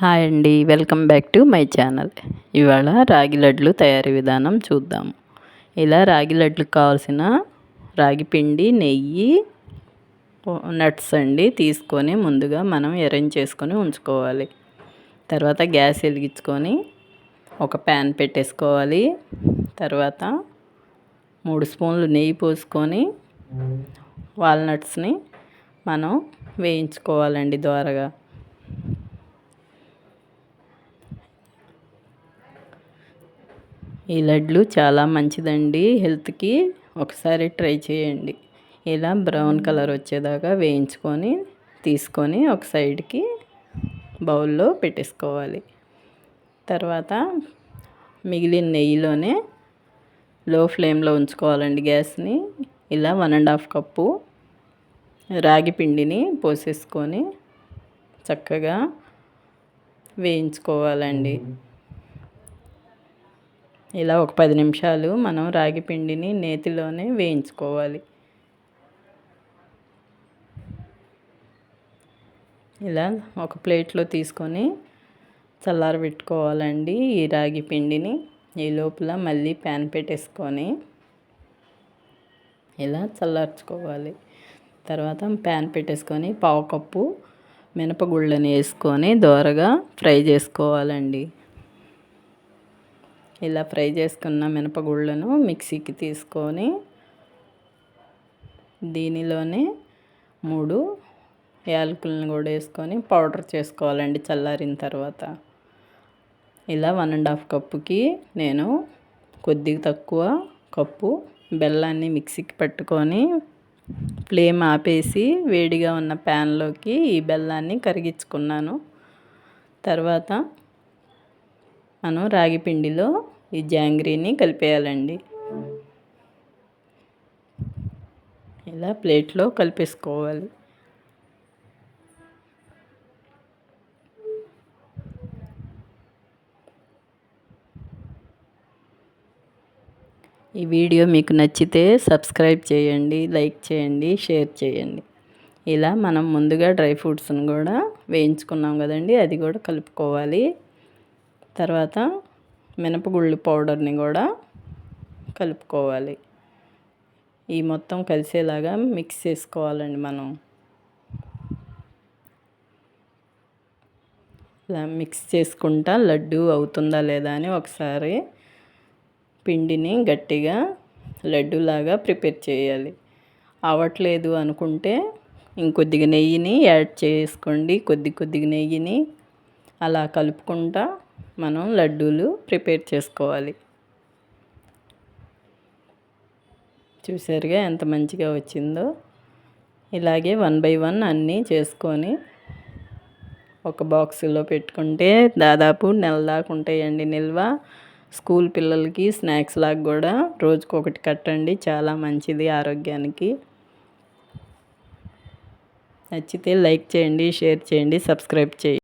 Hi అండి welcome back to my channel. ఇవాళ రాగి లడ్లు తయారీ విధానం చూద్దాము ఇలా రాగి లడ్లకు కావాల్సిన రాగి పిండి నెయ్యి నట్స్ అండి తీసుకొని ముందుగా మనం అరేంజ్ చేసుకొని ఉంచుకోవాలి. తర్వాత గ్యాస్ వెలిగించుకొని ఒక ప్యాన్ పెట్టేసుకోవాలి. తర్వాత మూడు స్పూన్లు నెయ్యి పోసుకొని వాల్నట్స్ని మనం వేయించుకోవాలండి ద్వారగా. ఈ లడ్లు చాలా మంచిదండి. హెల్త్కి ఒకసారి ట్రై చేయండి. ఇలా బ్రౌన్ కలర్ వచ్చేదాకా వేయించుకొని తీసుకొని ఒక సైడ్కి బౌల్లో పెట్టేసుకోవాలి. తర్వాత మిగిలిన నెయ్యిలోనే లో ఫ్లేమ్లో ఉంచుకోవాలండి గ్యాస్ని. ఇలా వన్ అండ్ హాఫ్ కప్పు రాగి పిండిని పోసేసుకొని చక్కగా వేయించుకోవాలండి. ఇలా ఒక పది నిమిషాలు మనం రాగి పిండిని నేతిలోనే వేయించుకోవాలి. ఇలా ఒక ప్లేట్లో తీసుకొని చల్లారబెట్టుకోవాలండి ఈ రాగి పిండిని. ఈ లోపల మళ్ళీ ప్యాన్ పెట్టేసుకొని ఇలా చల్లార్చుకోవాలి. తర్వాత ప్యాన్ పెట్టేసుకొని పావు కప్పు మినపగుళ్ళని వేసుకొని దోరగా ఫ్రై చేసుకోవాలండి. ఇలా ఫ్రై చేసుకున్న మినపగుళ్ళను మిక్సీకి తీసుకొని దీనిలోనే మూడు యాలకులను కూడా వేసుకొని పౌడర్ చేసుకోవాలండి చల్లారిన తర్వాత. ఇలా వన్ అండ్ హాఫ్ కప్పుకి నేను కొద్దిగా తక్కువ కప్పు బెల్లాన్ని మిక్సీకి పట్టుకొని ఫ్లేమ్ ఆపేసి వేడిగా ఉన్న ప్యాన్లోకి ఈ బెల్లాన్ని కరిగించుకున్నాను. తర్వాత మనం రాగి పిండిలో ఈ జాంగ్రీని కలిపేయాలండి. ఇలా ప్లేట్లో కలిపేసుకోవాలి. ఈ వీడియో మీకు నచ్చితే సబ్స్క్రైబ్ చేయండి లైక్ చేయండి షేర్ చేయండి. ఇలా మనం ముందుగా డ్రై ఫ్రూట్స్ని కూడా వేయించుకున్నాం కదండి అది కూడా కలుపుకోవాలి. తర్వాత మినపగుళ్ళు పౌడర్ని కూడా కలుపుకోవాలి. ఈ మొత్తం కలిసేలాగా మిక్స్ చేసుకోవాలండి మనం. ఇలా మిక్స్ చేసుకుంటా లడ్డు అవుతుందా లేదా అని ఒకసారి పిండిని గట్టిగా లడ్డులాగా ప్రిపేర్ చేయాలి. అవ్వట్లేదు అనుకుంటే ఇంకొద్దిగా నెయ్యిని యాడ్ చేసుకోండి. కొద్ది కొద్దిగా నెయ్యిని అలా కలుపుకుంటా మనం లడ్డూలు ప్రిపేర్ చేసుకోవాలి. చూసారుగా ఎంత మంచిగా వచ్చిందో. ఇలాగే వన్ బై వన్ అన్నీ చేసుకొని ఒక బాక్సులో పెట్టుకుంటే దాదాపు నెల దాకా ఉంటాయండి నిల్వ. స్కూల్ పిల్లలకి స్నాక్స్ లాగా కూడా రోజుకొకటి కట్టండి చాలా మంచిది ఆరోగ్యానికి. నచ్చితే లైక్ చేయండి షేర్ చేయండి సబ్స్క్రైబ్ చేయండి.